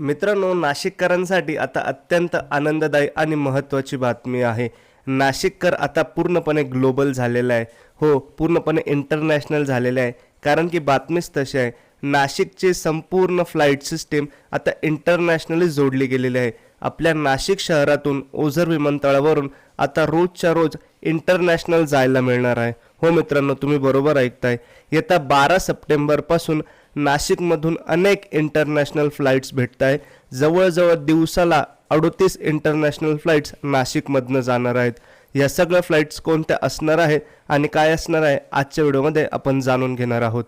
मित्रांनो नाशिककरांसाठी आता अत्यंत आनंददायी आणि महत्त्वाची बातमी आहे. नाशिककर आता पूर्णपणे ग्लोबल झालेला आहे. हो पूर्णपणे इंटरनॅशनल झालेला आहे. कारण की बातमीच तशी आहे. नाशिकची संपूर्ण फ्लाईट सिस्टीम आता इंटरनॅशनली जोडली गेलेली आहे. आपल्या नाशिक शहरातून ओझर विमानतळावरून आता रोजच्या रोज इंटरनॅशनल जायला मिळणार आहे. हो मित्रांनो तुम्ही बरोबर ऐकताय. येत्या बारा सप्टेंबरपासून नाशिकमधून अनेक इंटरनॅशनल फ्लाईट्स भेटत आहे जवळजवळ दिवसाला अडोतीस इंटरनॅशनल फ्लाईट्स नाशिकमधनं जाणार आहेत. या सगळ्या फ्लाईट्स कोणत्या असणार आहेत आणि काय असणार आहे आजच्या व्हिडिओमध्ये आपण जाणून घेणार आहोत.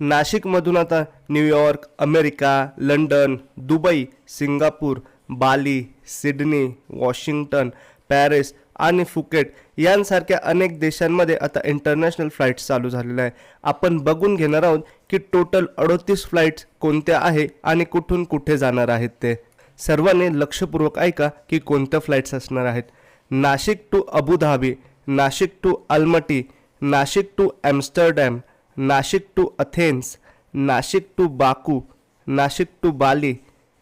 नाशिकमधून आता New York America London Dubai Singapore Bali Sydney Washington Paris आणि फुकेट यांसारख्या अनेक देशांमध्ये आता इंटरनॅशनल फ्लाईट्स चालू झालेल्या आहे आपण बघून घेणार आहोत की टोटल अडोतीस फ्लाईट्स कोणत्या आहे आणि कुठून कुठे जाणार आहेत ते. सर्वांनी लक्षपूर्वक ऐका की कोणत्या फ्लाईट्स असणार आहेत. Nashik to Abu Dhabi Nashik to Almaty Nashik to Amsterdam Nashik to Athens Nashik to Baku Nashik to Bali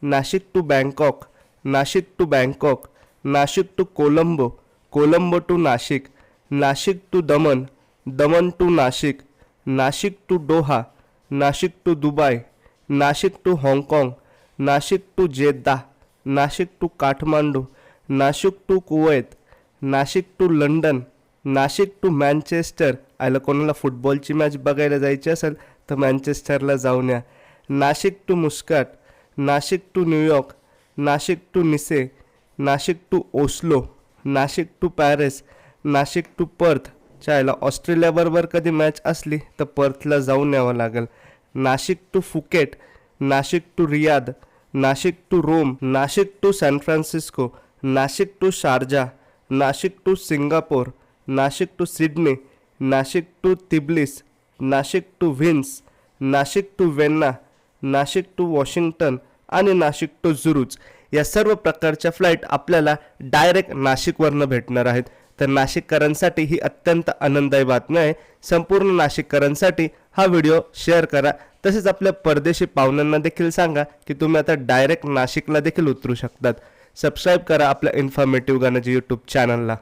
Nashik to Bangkok Nashik to Bangkok Nashik to Colombo Colombo to Nashik Nashik to Daman Daman to Nashik Nashik to Doha Nashik to Dubai Nashik to हाँगकाँग Nashik to Jeddah Nashik to Kathmandu Nashik to Kuwait Nashik to London Nashik to Manchester आयला कोणाला फुटबॉलची match बघायला जायची असेल तर मँचेस्टरला जाऊन या Nashik to Muscat Nashik to New York Nashik to Nice Nashik to Oslo Nashik to Paris Nashik to Perth चायला ऑस्ट्रेलियाबरोबर कधी मॅच असली तर पर्थला जाऊन यावं लागेल Nashik to Phuket Nashik to Riyadh Nashik to Rome Nashik to San Francisco Nashik to Sharjah Nashik to Singapore Nashik to Sydney Nashik to Tbilisi Nashik to Venice Nashik to Vienna Nashik to Washington आणि Nashik to जुरूच या सर्व प्रकारच्या flight आपल्याला direct नाशिकवरनं भेटणार आहेत. तर नाशिककरांसाठी ही अत्यंत आनंददायी बातमी आहे. संपूर्ण नाशिककरांसाठी हा व्हिडिओ शेअर करा. तसेच आपल्या परदेशी पाहुण्यांना देखील सांगा की तुम्ही आता डायरेक्ट नाशिकला देखील उतरू शकतात. सबस्क्राईब करा आपल्या इन्फॉर्मेटिव्ह गाण्याच्या यूट्यूब चॅनलला